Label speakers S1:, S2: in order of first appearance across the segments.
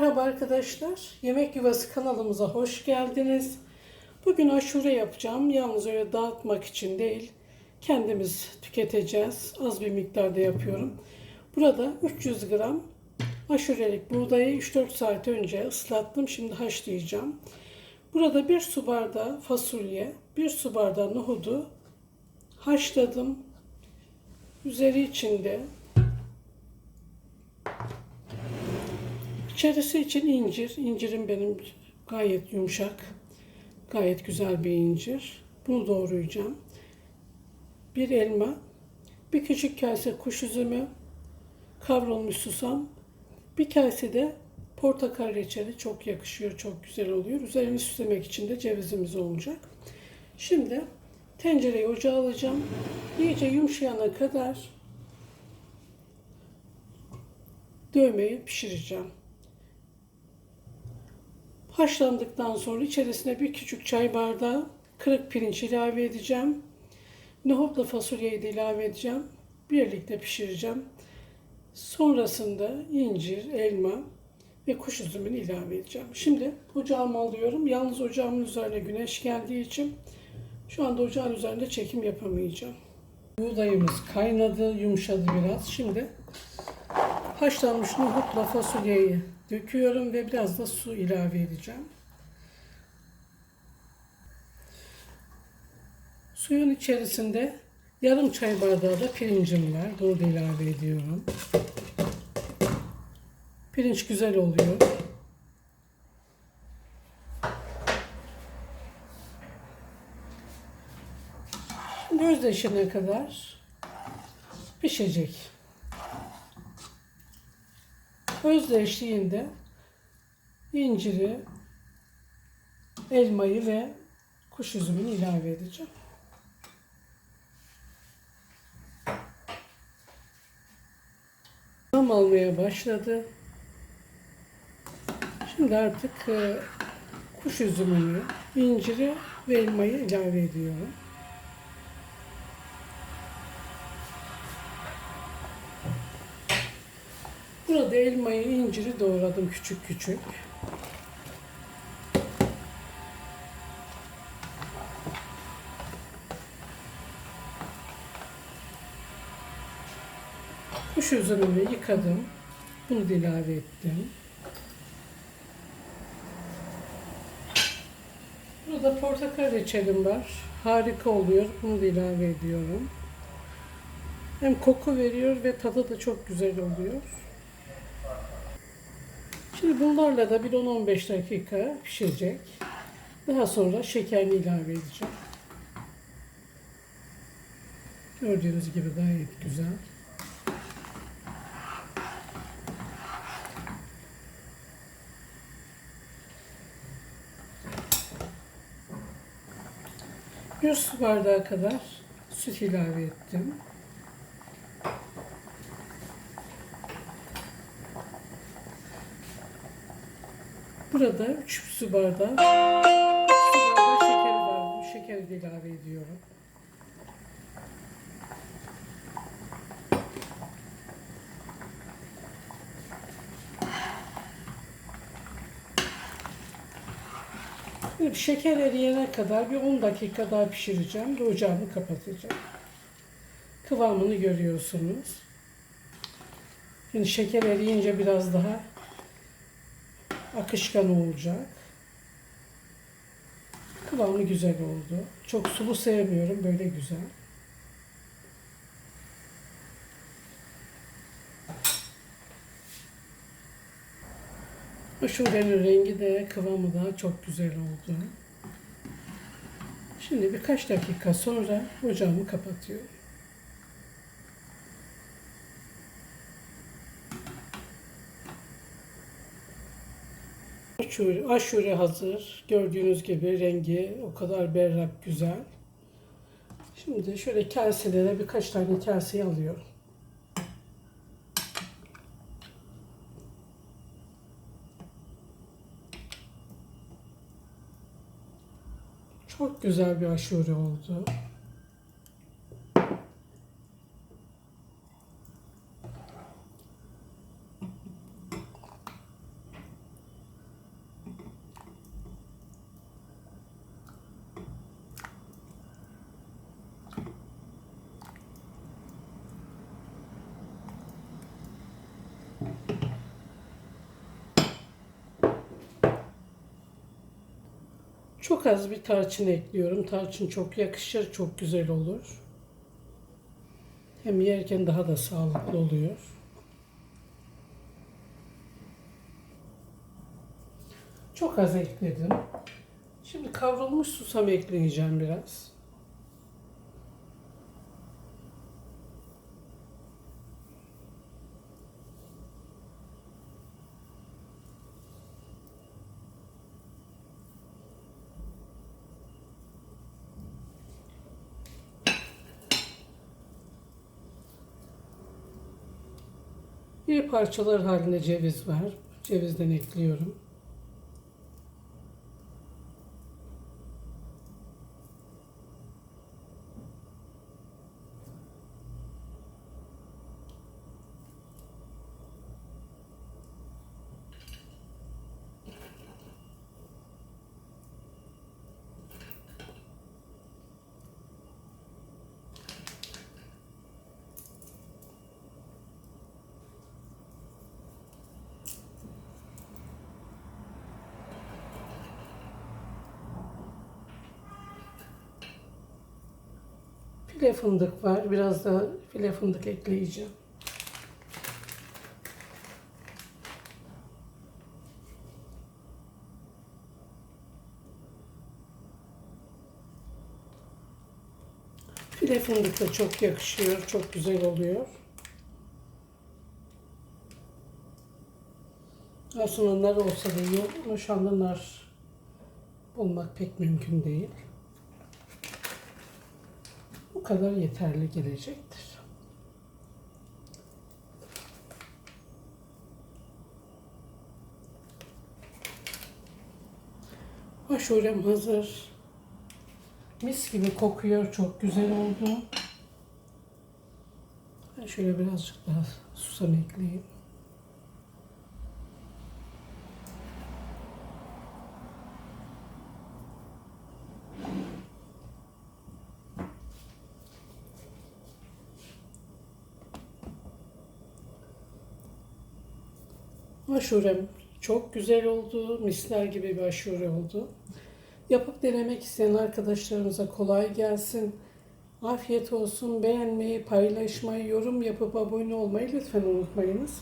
S1: Merhaba arkadaşlar. Yemek Yuvası kanalımıza hoş geldiniz. Bugün aşure yapacağım. Yalnız öyle dağıtmak için değil. Kendimiz tüketeceğiz. Az bir miktarda yapıyorum. Burada 300 gram aşurelik buğdayı 3-4 saat önce ıslattım. Şimdi haşlayacağım. Burada bir su bardağı fasulye, bir su bardağı nohudu haşladım. Üzeri içinde İçerisi için incir. İncirim benim gayet yumuşak. Gayet güzel bir incir. Bunu doğrayacağım. Bir elma. Bir küçük kase kuş üzümü. Kavrulmuş susam. Bir kase de portakal reçeli. Çok yakışıyor. Çok güzel oluyor. Üzerini süslemek için de cevizimiz olacak. Şimdi tencereyi ocağa alacağım. İyice yumuşayana kadar dövmeyi pişireceğim. Haşlandıktan sonra içerisine bir küçük çay bardağı kırık pirinç ilave edeceğim. Nohutla fasulyeyi de ilave edeceğim. Birlikte pişireceğim. Sonrasında incir, elma ve kuş üzümünü ilave edeceğim. Şimdi ocağımı alıyorum. Yalnız ocağımın üzerine güneş geldiği için şu anda ocağın üzerinde çekim yapamayacağım. Buğdayımız kaynadı, yumuşadı biraz. Şimdi haşlanmış nohutla fasulyeyi döküyorum ve biraz da su ilave edeceğim. Suyun içerisinde yarım çay bardağı da pirincim var. Bunu da ilave ediyorum. Pirinç güzel oluyor. Şimdi özdeşene kadar pişecek. Özdeşliğinde inciri, elmayı ve kuş üzümünü ilave edeceğim. Tam almaya başladı. Şimdi artık e, kuş üzümünü, inciri ve elmayı ilave ediyorum. Burada elmayı, inciri doğradım küçük küçük. Kuş üzümünü yıkadım. Bunu da ilave ettim. Burada portakal reçelim var. Harika oluyor. Bunu da ilave ediyorum. Hem koku veriyor ve tadı da çok güzel oluyor. Şimdi bunlarla da bir 10-15 dakika pişecek. Daha sonra şekerini ilave edeceğim. Gördüğünüz gibi gayet güzel. Bir su bardağı kadar süt ilave ettim. Burada 3 su bardağı, su bardağı şekeri var. De ilave ediyorum. Şeker eriyene kadar bir 10 dakika daha pişireceğim ve ocağımı kapatacağım. Kıvamını görüyorsunuz. Şimdi şeker eriyince biraz daha akışkan olacak. Kıvamı güzel oldu. Çok sulu sevmiyorum. Böyle güzel. Aşurenin rengi de kıvamı da çok güzel oldu. Şimdi birkaç dakika sonra ocağımı kapatıyorum. Aşure, aşure hazır. Gördüğünüz gibi rengi o kadar berrak güzel. Şimdi şöyle kaselere birkaç tane kaseye alıyorum. Çok güzel bir aşure oldu. Çok az bir tarçın ekliyorum. Tarçın çok yakışır, çok güzel olur. Hem yerken daha da sağlıklı oluyor. Çok az ekledim. Şimdi kavrulmuş susam ekleyeceğim biraz. Bir parçalar halinde ceviz var. Cevizden ekliyorum. File fındık var. Biraz da file fındık ekleyeceğim. File fındık da çok yakışıyor. Çok güzel oluyor. Aslında nar olsa da iyi ama şu anda nar bulmak pek mümkün değil. Kadar yeterli gelecektir. Aşurem hazır. Mis gibi kokuyor. Çok güzel oldu. Ben şöyle birazcık daha susam ekleyeyim. Aşurem çok güzel oldu. Misler gibi bir aşure oldu. Yapıp denemek isteyen arkadaşlarımıza kolay gelsin. Afiyet olsun. Beğenmeyi, paylaşmayı, yorum yapıp abone olmayı lütfen unutmayınız.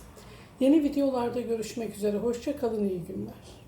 S1: Yeni videolarda görüşmek üzere. Hoşça kalın, iyi günler.